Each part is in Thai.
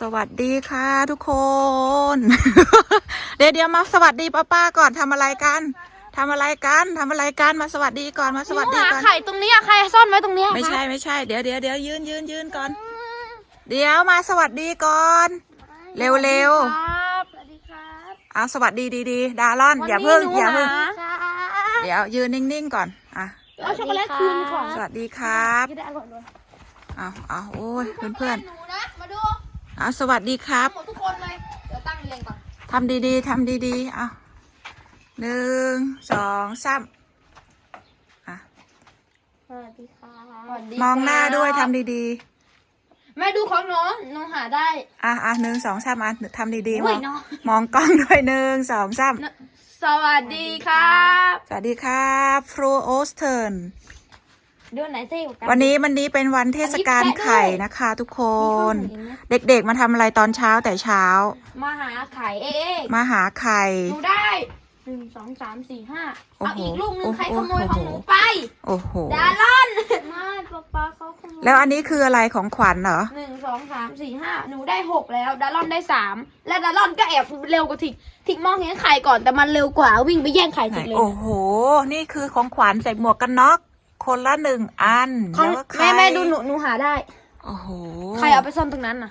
สวัสดีค่ะทุกคน เดี๋ยวเดี๋ยวมาสวัสดีป้าป้าก่อนทำอะไรกันทำอะไรกันทำอะไรกันมาสวัสดีก่อนมาสวัสดีหาก่อนไข่ตรงนี้อะใครซ่อนไว้ตรงเนี้ยไม่ใช่ไม่ใช่เดี๋ยวเดี๋ยวเดี๋ยวยืนยืนยืนก่อน เดี๋ยวมาสวัสดีก่อน เร็วเร็วครับสวัสดีครับๆเอาสวัสดีดีๆดารอน อย่าเพิ่งอย่าเพิ่งครับเดี๋ยวยืนนิ่งๆก่อนอะเอาช็อกโกแลตคืนก่อนสวัสดีครับจะได้อร่อยด้วยเอาเอาโอ้ยเพื่อนหนูนะมาดูๆเอาสวัสดีครับ หมดทุกคนเลย เดี๋ยวตั้งเรียงก่อน ทำดีๆ ทำดีๆเอาหนึ่งสองสามอะสวัสดีค่ะมองหน้าด้วยทำดีแม่ดูของน้องน้องหาได้ ๆ อะอะหนึ่งสองสามอะทำดีๆ มอุ้อยงน้อง มองกล้องด้วยหนึ่งสองสามสวัสดีครับ สวัสดีครับ ฟรูโอสเทิร์น ดูไหนเท่กว่ากันวันนี้วันนี้เป็นวันเทศกาลอันนี้แกะด้วยไข่นะคะ ทุกคน มีข้าวหมูอีกไหม เด็กๆมาทำอะไรตอนเช้าแต่เช้า มาหาไข่เอ๊ะมาหาไข่หนูได้หนึ่งสองสามสี่ห้าโอ้เอาโหอีกลูกหนึงโอ้โหใครขโมยของหนูโอ้โห ไป โอ้โห ดารอนไม่ป๊าป๊าเขาขโมยแล้วอันนี้คืออะไรของขวัญเหรอ หนึ่งสองสามสี่ห้าหนูได้หกแล้ว ดารอนได้สามและดารอนก็แอบเร็วกว่าทิกทิกมองเห็นไข่ก่อนแต่มันเร็วกว่าวิ่งไปแย่งไข่ไหนทิกเลย โอ้โห นี่คือของขวัญใส่หมวกกันน็อก คนละหนึ่งอันของแล้วก็ไข่แม่แม่ดูหนูหนูหาได้โอ้โหใครเอาไปซ่อนตรงนั้นน่ะ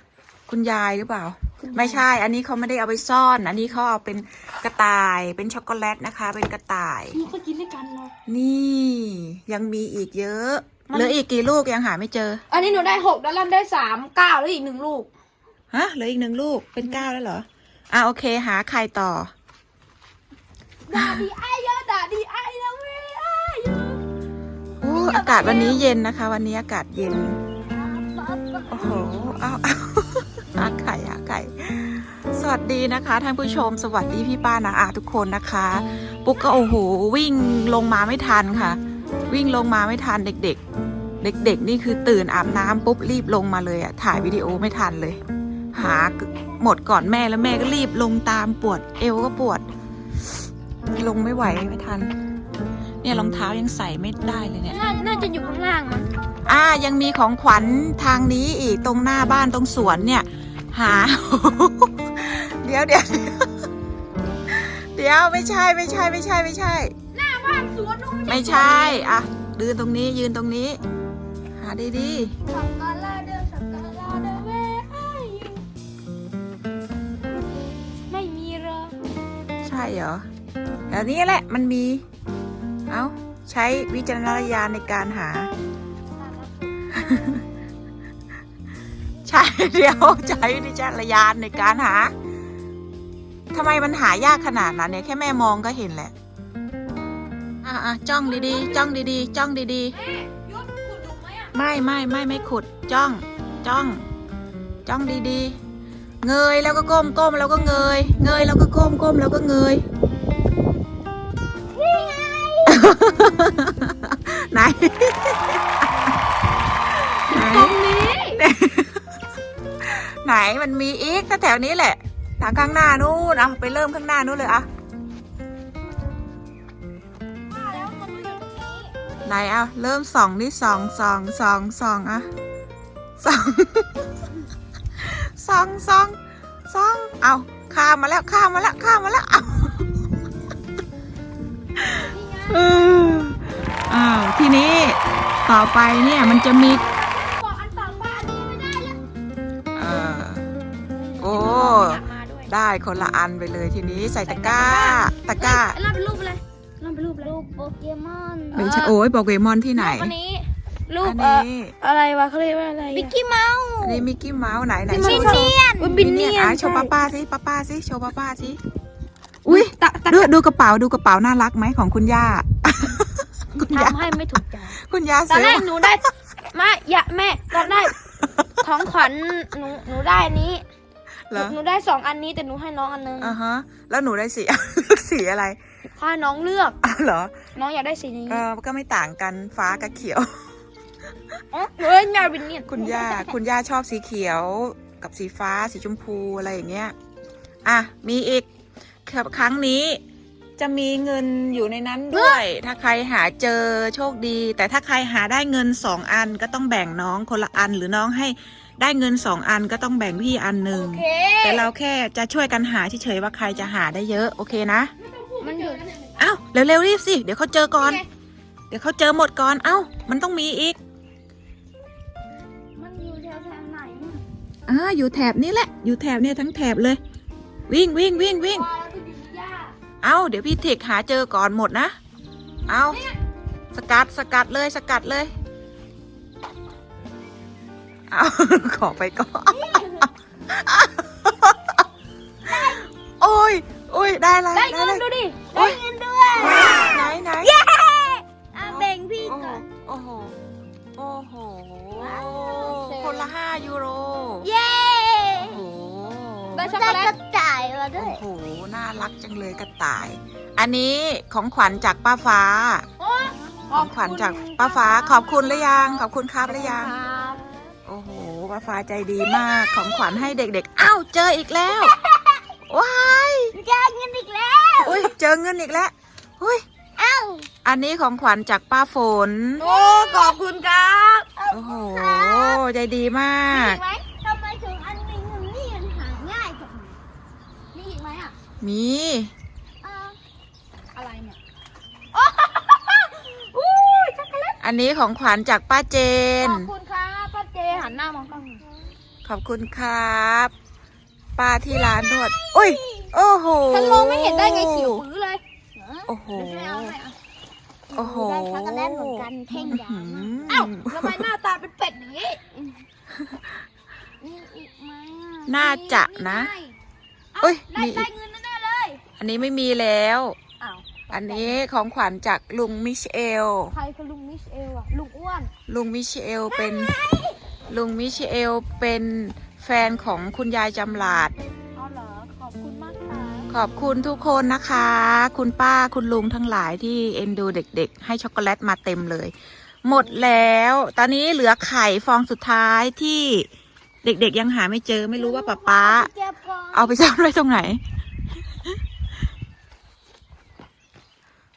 คุณยายหรือเปล่าคุณยายไม่ใช่ อันนี้เขาไม่ได้เอาไปซ่อน อันนี้เขาเอาเป็นกระต่ายเป็นช็อกโกแลตนะคะ เป็นกระต่ายนี่ก็กินด้วยกันเลยนี่ยังมีอีกเยอะมันเหลืออีกกี่ลูกยังหาไม่เจอ อันนี้หนูได้หกดารอนได้สามเก้าแล้วอีกหนึ่งลูกฮะเหลืออีกหนึ่งลูกเป็นเก้าแล้วเหรออะโอเค หาไข่ต่อ ดาดีไอเยอะดาดีไอ อ้อากาศวันนี้เย็นนะคะ วันนี้อากาศเย็น โอ้โห เอาเอาหาไข่หาไข่สวัสดีนะคะท่านผู้ชม สวัสดีพี่ป้านะอาทุกคนนะคะ ปุ๊กก็โอ้โหวิ่งลงมาไม่ทันค่ะ วิ่งลงมาไม่ทันเด็ก ๆ เด็ก ๆ นี่คือตื่นอาบน้ำปุ๊บรีบลงมาเลยอะถ่ายวิดีโอไม่ทันเลย หาหมดก่อนแม่แล้วแม่ก็รีบลงตามปวด เอวก็ปวด ลงไม่ไหวไม่ทัน เนี่ยรองเท้ายังใส่ไม่ได้เลยเนี่ย น่าน่าจะอยู่ข้างล่างมั้งอ่ายังมีของขวัญทางนี้อีกตรงหน้าบ้านตรงสวนเนี่ย หา เดี๋ยวเดี๋ยวเดี๋ยวไม่ใช่ไม่ใช่ไม่ใช่ไม่ใช่ หน้าบ้านสวนหนูไม่ใช่อะยืนตรงนี้ยืนตรงนี้ หาดีสักกาลาเดอสักกาลาเดอเว้ยไออยู่ไม่มีเหรอๆใช่เหรอเดี๋ยวนี้แหละมันมี เอาใช้วิจารณญาณในการหา ใช่เดี๋ยวใช้วิจารณญาณในการหาทำไมมันหายากขนาดนั้นเนี่ยแค่แม่มองก็เห็นแหละ อะอะจ้องดีๆ จ้องดีๆ จ้องดีดีไหมอะๆไม่ไม่ไม่ไม่ขุด จ้อง จ้อง จ้องดีๆ เงยแล้วก็ก้มก้มแล้วก็เงย เงยแล้วก็ก้มก้มแล้วก็เงย ไหน ไหน ตรงนี้ ไหนมันมีอีกถ้าแถวนี้แหละ ทางข้างหน้านู่นเอาไปเริ่มข้างหน้านู่นเลยอะว่าแล้วมันอยู่ตรงนี้ไหนเอาเริ่มส่องนี่ส่องส่องส่องส่องอะส่องส่องส่องส่องเอาข้ามมาแล้วข้ามมาแล้วข้ามมาแล้วเอาเอออ้าวทีนี้ต่อไปเนี่ยมันจะมีบอกอันต่อไปอันนี้ไม่ได้แล้วเออโอ้มาด้วยได้คนละอันไปเลยทีนี้ใส่ตะกร้า ตะกร้าเอ้ยเราเป็นรูปอะไรเราเป็นรูปอะไรรูปโปเกมอนไม่ใช่โอ้ยโปเกมอนที่ไหน อันนี้รูปอันเอ่อนี้อะไรวะเขาเรียกว่าอะไรบิกกี้เมาส์อันนี้มิกกี้เมาส์ไหนไหนบินโชว์เนียนบินเนียนอะโชว์ป้าป้าสิป้าป้าสิโชว์ป้าป้าสิอุ้ยตะตะ ดูดูกระเป๋าดูกระเป๋าน่ารักไหมของคุณย่า คุณย่าทำให้ไม่ถูกใจคุณย่าตอนซื้อแรกหนูได้มาอย่าแม่ตอนได้ของขวัญหนูหนูได้อันนี้เหรอหนูได้สองอันนี้แต่หนูให้น้องอันนึงอ่าฮะ แล้วหนูได้สี สีอะไรพาน้องเลือกอ้าวเหรอ น้องอยากได้สีนี้เออก็ไม่ต่างกันฟ้ากับเขียวอ๋อหนูเล่นยาบินเนียนคุณย่าคุณย่าชอบสีเขียวกับสีฟ้าสีชมพูอะไรอย่างเงี้ย อะมีอีก ครับครั้งนี้จะมีเงินอยู่ในนั้นด้วย ถ้าใครหาเจอโชคดี แต่ถ้าใครหาได้เงินสองอันก็ต้องแบ่งน้องคนละอันหรือน้องให้ได้เงินสองอันก็ต้องแบ่งพี่อันหนึ่งโอเคแต่เราแค่จะช่วยกันหาเฉยๆว่าใครจะหาได้เยอะโอเคนะ มันอยู่เอ้าเร็วๆรีบสิ เดี๋ยวเขาเจอก่อน เดี๋ยวเขาเจอหมดก่อน เอ้า มันต้องมีอีก มันอยู่แถวแถวไหนอะอ่าอยู่แถบนี้แหละ อยู่แถบเนี่ยทั้งแถบเลย วิ่งวิ่งวิ่งวิ่ง เอ้าเดี๋ยวพี่เทคหาเจอก่อนหมดนะ เอาสกัดสกัดเลยสกัดเลย เอาขอไปก่อน โอ้ยโอ้ยได้แล้วได้ได้เงินแล้วดูดิโอ๊ได้ยเงินด้วยไหนไหนอะแบ่งพี่โอ้โหก่อนโอ้โหโอ้โหว้าวเชิญคนละห้ายูโร เย้โอ้โหได้ช็อกโกแลตจ่ายมาด้วยโอ้โห น่ารักจังเลยกระต่าย อันนี้ของขวัญจากป้าฟ้า ของขวัญจากป้าฟ้า ขอบคุณหรือยัง ขอบคุณครับหรือยัง ครับโอ้โห ป้าฟ้าใจดีมาก ของขวัญให้เด็กๆ อ้าว เจออีกแล้ว ว้ายจ่ายเงินอีกแล้ว อุ้ย เจอเงินอีกแล้ว อุ้ยเอ้าอันนี้ของขวัญจากป้าฝน โอ้ขอบคุณครับ โอ้โห ใจดีมากมีไหมทำไมถึงอันหนึงถึงนี่มันหาง่ายจัง มีอีกไหมอะมี เอ่ออะไรเนี่ยโอ้อู้ยช็อกโกแลตอันนี้ของขวัญจากป้าเจขนอบคุณครับป้าเจหันหน้ามองกล้องขอบคุณครับ ป้าที่ร้านนวดอุ้ย โอ้โหฉันมองไม่เห็นได้ไงเขียวปื้อเลยโอ้โห เดี๋ยวฉันเอาหน่อยอะโอ้โห ได้ช็อกโกแลตเหมือนกันเท่งยาวมากอื้เอ้าอหือทำไมหน้าตาเป็นเป็ดอย่างนี้มีอีกไหมอะน่าจะนะไงเอ้า เอ้ยได้มีอีกได้เงินแน่ๆเลยอันนี้ไม่มีแล้ว อ้าวอันนี้ของขวัญจากลุงมิเชล ใครคือลุงมิชเอลอะลุงอ้วนลุงมิเชลเป็นลุงมิเชลเป็นแฟนของคุณยายจำหลาดอ๋อเหรอขอบคุณมากค่ะขอบคุณทุกคนนะคะ คุณป้าคุณลุงทั้งหลายที่เอ็นดูเด็กๆ ให้ช็อกโกแลตมาเต็มเลย หมดแล้ว ตอนนี้เหลือไข่ฟองสุดท้ายที่ เด็กๆยังหาไม่เจอไม่รู้ว่าป๊าป๊าเก็บก่อนเอาไปซ่อนไว้ตรงไหน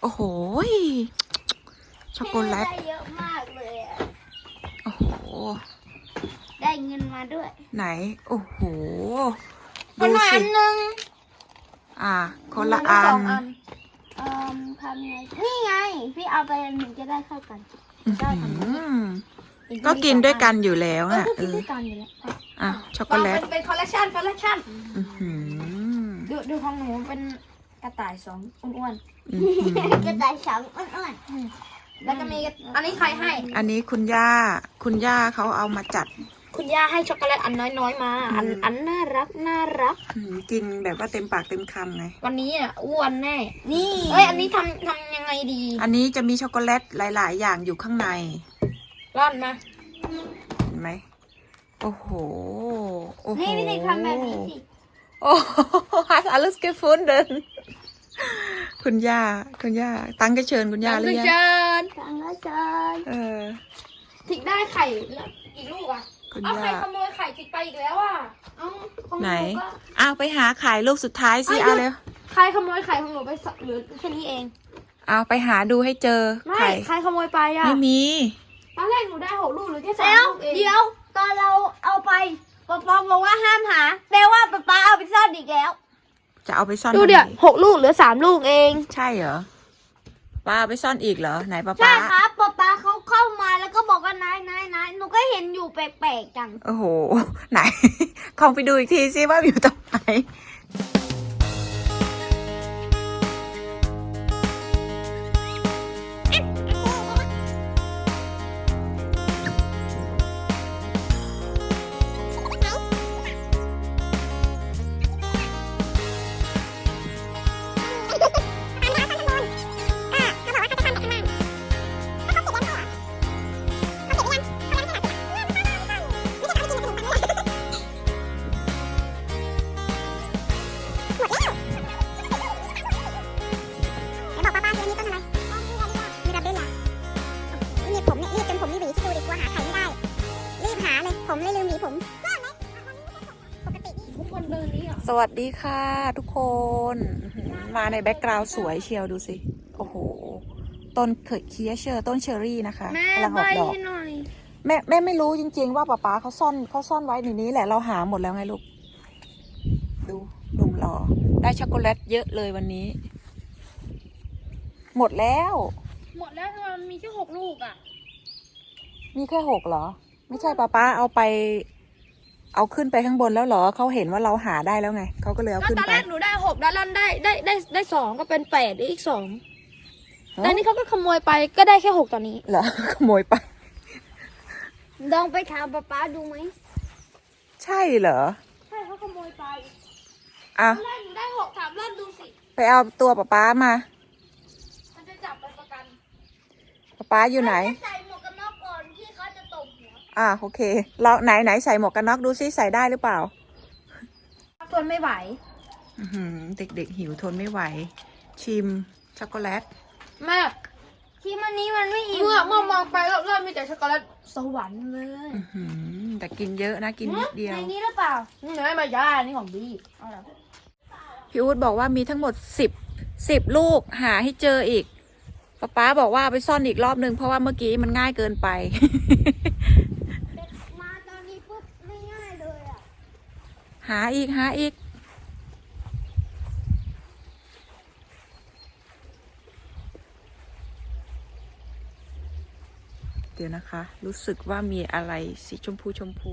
โอ้โหช็อกโกแลตได้เยอะมากเลยอะโอ้โห ได้เงินมาด้วย ไหน โอ้โหคนดูละสิอันหนึ่งอะคนละมัอัได้สนงอันเอ่อทำไงนี่ไง พี่เอาไปอันหนึ่งจะได้เข้ากันได้ทำไงอืม ก็กินด้วยกันอยู่แล้วเออน่ะก็เอกินอด้วยกันอยู่แล้วอะช็อกโกแลตเป็นเป็นคอลเลคชันคอลเลคชันอื้อหือดูดูของหนูเป็นกระต่ายสองอ้วนอื้อหือๆกระต่ายสองอ้วนๆแล้วก็มีอันนี้ใครให้ อันนี้คุณย่า คุณย่าเขาเอามาจัด คุณย่าให้ช็อกโกแลตอันน้อยๆมา อันอืมอันน่ารักน่ารักอืมกินแบบว่าเต็มปากเต็มคำไง วันนี้อะอ้วนแน่ นี่เอ้ยอันนี้ทำทำยังไงดี อันนี้จะมีช็อกโกแลตหลาย ๆ อย่างอยู่ข้างใน ร่อนมา เห็นไหมโอ้โห โอ้โหนี่วิธีทำแบบนี้สิโอ้โห hat alles gefunden คุณย่า คุณย่า ตั้งกระเชิญคุณย่าหรือยังเชิญทางละเชิญเออถิกได้ไข่แล้วอีกลูกอะคุณเอาย่า ใครขโมยไข่ถิกไปอีกแล้วอะเอาของไหนก็ อ้าวไปหาขายลูกสุดท้ายสิอะเอาหยุด เร็ว ใครขโมยไข่ของหนูไปสเหลือแค่นี้เอง เอาไปหาดูให้เจอ ไม่ไข่ ใครขโมยไปอะไม่มี ตอนแรกหนูได้หกลูกหรือแค่สามลูกเองเดี๋ยวตอนเราเอาไปป๊าป๊าบอกว่าห้ามหาแปลว่าป๊าป๊าเอาไปซ่อนอีกแล้ว จะเอาไปซ่อนดูตรงเดี๋ยวไหนหกลูกเหลือสามลูกเอง ใช่เหรอป้าเอาไปซ่อนอีกเหรอไหนป้าใช่ป้าครับป๊าป๊าเขาเข้ามาแล้วก็บอกว่านายนายนายหนูก็เห็นอยู่แปลกๆจัง โอ้โห ไหนคองไปดูอีกทีซิว่าอยู่ตรงไหนไหน นี่ทุกคนเดินนี้อะสวัสดีค่ะ ทุกคน มาในแบ็กกราวด์สวยเชียวดูสิ โอ้โห ต้นเขยเคียเชอร์ต้นเชอรี่นะคะแม่กำลังใบออกดอก ให้หน่อยแม่แม่ไม่รู้จริงๆว่าป๊าป๊าเขาซ่อนเขาซ่อนไว้ในนี้แหละเราหาหมดแล้วไงลูก ดูหนุ่มหล่อได้ช็อกโกแลตเยอะเลยวันนี้ หมดแล้ว หมดแล้วทำไมมันมีแค่หกลูกอะมีแค่หกเหรอ ไม่ใช่ป๊าป๊าเอาไป เอาขึ้นไปข้างบนแล้วเหรอเขาเห็นว่าเราหาได้แล้วไงเขาก็เลยเอาก็ขึ้นตอนไปแรกหนูได้หกดอลลาร์ได้ได้ได้ได้สองก็เป็นแปดได้อีกสองฮะแต่นี่เขาก็ขโมยไปก็ได้แค่หกตอนนี้ เหรอ ขโมยไป ลองไปถามป๊าป๊าดูไหมใช่เหรอใช่เขาขโมยไปอะตอนแรกหนูได้หกถามรอดดูสิไปเอาตัวป๊าป๊ามามันจะจับไปประกันป๊าป๊าอยู่ไหน ใส่หม อะโอเค เราไหนไหนใส่หมวกกันน็อกดูซิใส่ได้หรือเปล่า ทนไม่ไหว อื้อหือเด็กๆหิวทนไม่ไหว ชิมช็อกโกแลตแม่ที่มันนี้มันไม่อิ่มเมื่อเมื่อมองไปรอบๆมีแต่ช็อกโกแลตสวรรค์เลยอื้อหือแต่กินเยอะนะกินนิดเดียว ในนี้หรือเปล่านี่ไม่มาย่านี่ของบี้เอาล่ะพี่อู๊ดบอกว่ามีทั้งหมดสิบสิบลูกหาให้เจออีกป๊าป๊าบอกว่าเอาไปซ่อนอีกรอบนึงเพราะว่าเมื่อกี้มันง่ายเกินไป มาตอนนี้ปุ๊บไม่ง่ายเลยอะ หาอีกหาอีก เดี๋ยวนะคะ รู้สึกว่ามีอะไรสีชมพูชมพู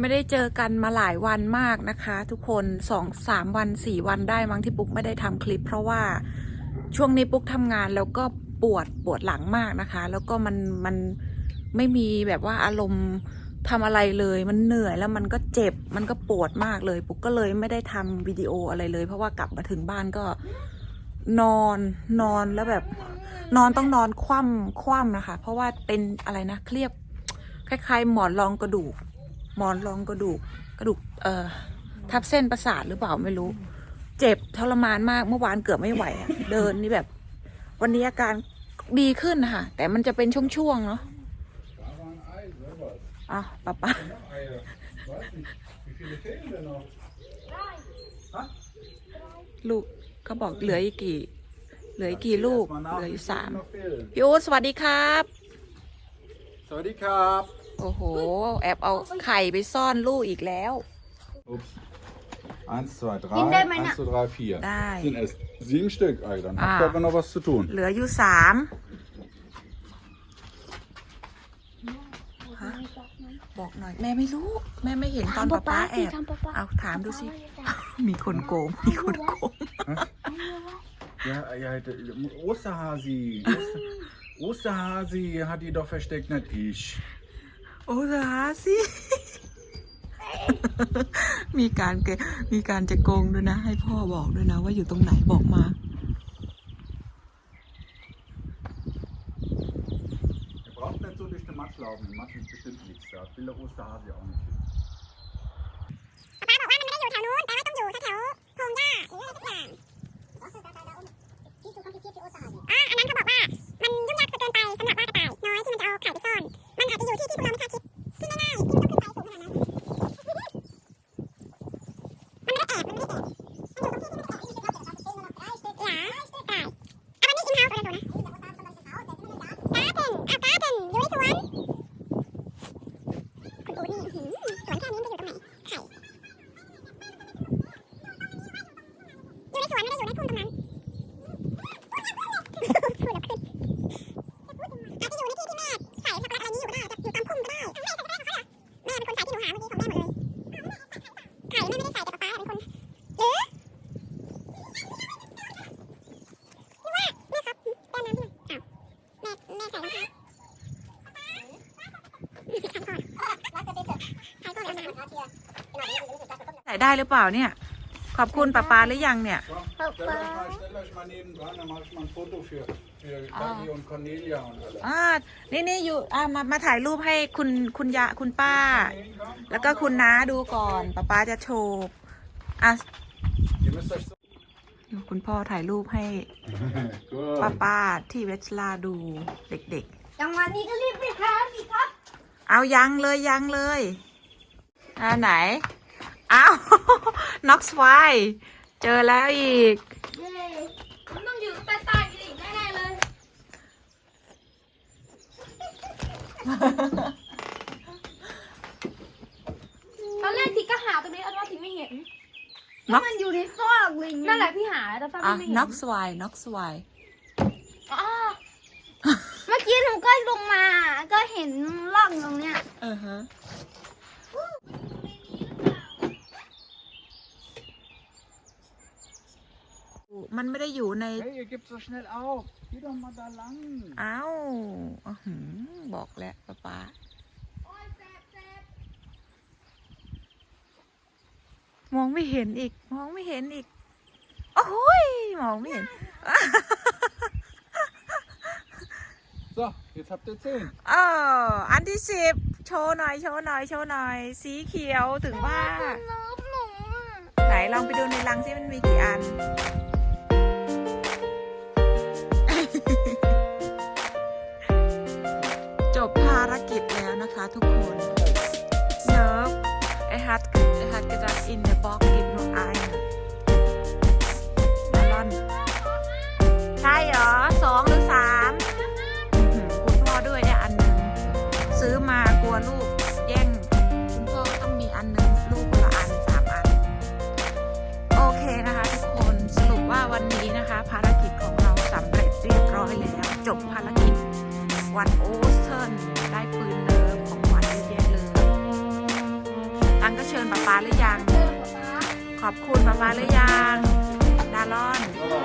ไม่ได้เจอกันมาหลายวันมากนะคะ ทุกคนสองสามวันสี่วันได้มั้งที่ปุ๊กไม่ได้ทำคลิป เพราะว่าช่วงนี้ปุ๊กทำงานแล้วก็ปวดปวดหลังมากนะคะ แล้วก็มันมันไม่มีแบบว่าอารมณ์ทำอะไรเลยมันเหนื่อยแล้วมันก็เจ็บมันก็ปวดมากเลย ปุ๊กก็เลยไม่ได้ทำวิดีโออะไรเลย เพราะว่ากลับมาถึงบ้านก็นอนนอนแล้วแบบ นอนต้องนอนคว่ำคว่ำนะคะ เพราะว่าเป็นอะไรนะเครียบคล้ายๆ หมอนรองกระดูก หมอนรองกระดูกกระดูกเอ่อทับเส้นประสาทหรือเปล่าไม่รู้ เจ็บทรมานมากเมื่อวานเกือบไม่ไหวอะเดินนี่แบบ วันนี้อาการดีขึ้นค่ะ แต่มันจะเป็นช่วงๆเนาะอะป้าป้าลูกเขาบอกเหลืออีกกี่ เหลืออีกกี่ลูก เหลืออยู่สามพี่อู๊ดสวัสดีครับ สวัสดีครับ โอ้โห แอบเอาไข่ไปซ่อนลูกอีกแล้ว Ups. Eins, zwei, drei. Nimm der meine- Eins, zwei, drei, vier. Nein. Sind es sieben Stück. Ey, dann Ah. habt ihr aber noch was zu tun. เหลืออยู่สามฮะบอกหน่อย แม่ไม่รู้ แม่ไม่เห็นตอนป๊าป๊าแอบ เอาถามดูสิ มีคนโกง มีคนโกง Ja, ja, d- Osterhasi. Oster, Osterhasi hat die doch versteckt, nicht ich. โอ้หาสิมีการเกมีการจะโกงด้วยนะ ให้พ่อบอกด้วยนะ ว่าอยู่ตรงไหนบอกมา Ihr braucht nicht so durch den Matsch laufen. Im Matsch ist bestimmt nichts. Da will der Osterhasi auch nicht hin. ป๊าบอกว่ามันไม่ได้อยู่แถวนู้นแต่ว่าต้องอยู่แถวๆพงหญ้าหรืออะไรสักอย่างอะอันนั้นเขาบอกว่ามันยุ่งยากเกินไปสำหรับว่ากระต่ายน้อยที่มันจะเอาไข่ไปซ่อน มันอาจจะอยู่ที่ที่พวกเราไม่คาดคิดที่ง่ายๆที่ไม่ต้องขึ้นไปสูงขนาดนั้น มันไม่ได้แอบมันไม่ได้แอบมันอยู่ตรงที่ที่ไม่ได้แอบที่เราเก็บเราเก็บเราเก็บเราเก็บได้ได้อะวันนี้อินเฮาส์อะไรสูนะการ์เดนอะการ์เดนอยู่ในสวนคุณอูนี่หืมสวนแค่นี้มันจะอยู่ตรงไหนไข่ อยู่ในสวนไม่ได้อยู่ในทุ่งตรงนั้นพูดแล้วขึ้นอาจจะอยู่ในที่ที่แม่ใส่ช็อกโกแลตอะไรนี้ เมื่อกี้ของแม่หมดเลยไข่แม่ไม่ได้ใส่แต่ป๊าเป็นคนหรือหรือว่าแม่ครับแป้งน้ำพี่อ้าวแม่แม่ใส่น้ำตาลใส่ก่อนใส่ก่อนเอาน้ำ ใส่ ได้หรือเปล่าเนี่ย ขอบคุณป้าปาหรือยังเนี่ย So, stellt euch mal, stellt euch mal nebendran, dann mache ich mal ein Foto für, für Dagi und Cornelia und alle. อ่านี่นี่อยู่อ่ามามาถ่ายรูปให้คุณคุณยาคุณป้า แล้วก็คุณน้าดูก่อนป้าป้าจะโชว์อะ Ihr müsst euch so. คุณพ่อถ่ายรูปให้ป้า Gut. ป้าที่เวสลาดูเด็กจังหวะนี้ก็รีบไปหาสิครับๆเอายังเลยยังเลย อ่าไหน อ้าวน็อกสไวเจอแล้วอีก เย้มันต้องอยู่ใต้ใต้ๆอีกแน่ๆเลยตอนแรกทิกก็หาตรงนี้แต่ว่าทิกไม่เห็นน็อกมันอยู่ในซอกเลยนั่นแหละพี่หาแต่ป้าอะไม่เห็นน็อกสไวน็อกสไวอ๋อเมื่อกี้หนูก็ลงมา ก็เห็นร่องตรงเนี้ยอือฮะ มันไม่ได้อยู่ใน Hey, ihr gebt so schnell auf. Geh doch mal da lang. อ้าวอื้อหือบอกแล้วป้าป้าๆมองไม่เห็นอีก มองไม่เห็นอีก โอ้โหยมองไม่เห็น So, jetzt habt ihr 10. เอออันที่สิบโชว์หน่อย โชว์หน่อย โชว์หน่อย สีเขียวถึงว่า น้องหนูอะไหนลองไปดูในรังซิมันมีกี่อัน นะคะทุกคนเนิร์ฟไอฮัทไอฮัทกระดักอินเดอะบ็อกกิฟโนไอเมลอนใช่เหรอสองหรือสามคุณพ่อด้วยเนี่ยอันหนึ่งซื้อมากลัวลูกแย่ง คุณพ่อต้องมีอันหนึ่งลูกละอันสามอัน โอเคนะคะทุกคนสรุปว่าวันนี้นะคะ ภารกิจของเราสำเร็จเรียบร้อยแล้ว จบภารกิจวันโอสเทิร์นได้ปืน เชิญป้าปาหรือยัง ขอบคุณป้าปาหรือยัง ดารอน So,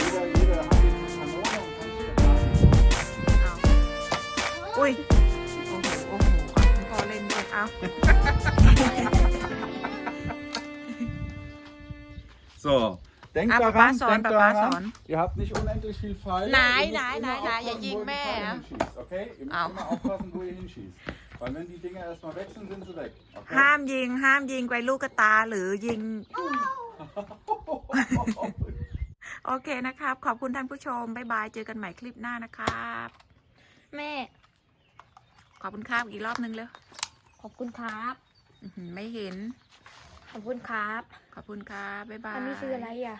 jeder, jeder hat jetzt eine Kanone und kann sich jetzt เอาอุ้ย โอ้โห โอ้โหอะคุณพ่อเล่นด้วยเอา So, denkt Ah, Papa daran, Son, denkt Papa daran, Son. ihr habt nicht unendlich viel Pfeile. Nein, ihr müsst nein, immer nein, nein, aufpassen, ihr wo ihr die ging Pfeile mehr. hinschießt, okay? Ihr müsst Au. immer aufpassen, wo ihr hinschießt. Weil wenn die Dinger erstmal weg sind, sind sie weg. ห้า Okay? มยิง ห้ามยิงไปลูกกระตาหรือยิงโอเคนะครับ ขอบคุณท่านผู้ชม บ๊ายบาย เจอกันใหม่คลิปหน้านะครับ แม่ ขอบคุณครับอีกรอบนึงเลยขอบคุณครับไม่เห็น ขอบคุณครับ ขอบคุณครับ บ๊ายบาย อันนี้คืออะไรอะ